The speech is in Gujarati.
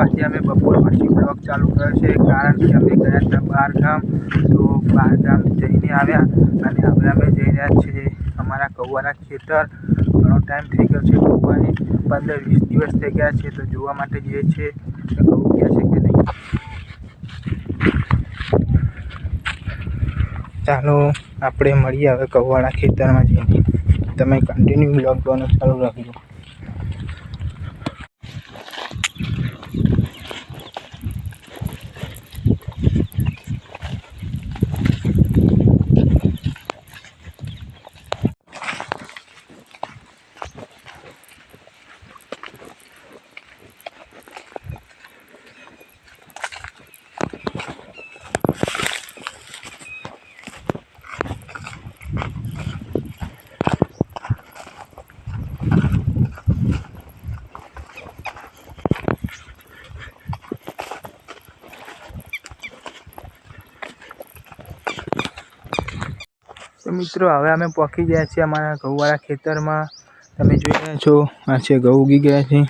આજે અમે બપોર પછી બ્લોગ ચાલુ કર્યો છે, કારણ કે અમે ગયા હતા બહાર ગામ. તો બહાર ગામ જઈને આવ્યા અને હવે અમે જઈ રહ્યા છીએ અમારા કૌવાના ખેતર. ઘણો ટાઈમ થઈ ગયો છે, કૌવાને પંદર વીસ દિવસ થઈ ગયા છે, તો જોવા માટે જઈએ છીએ કહું ગયા છે કે નહીં. ચાલો, આપણે મળીએ હવે કૌવાના ખેતરમાં જઈને. તમે કન્ટિન્યુ જોવાનું ચાલુ રાખજો. તો મિત્રો, હવે અમે પહોંચી ગયા છીએ અમારા ઘઉંવાળા ખેતરમાં. તમે જોઈ રહ્યા છો, આ છે ઘઉં ઉગી ગયા છે.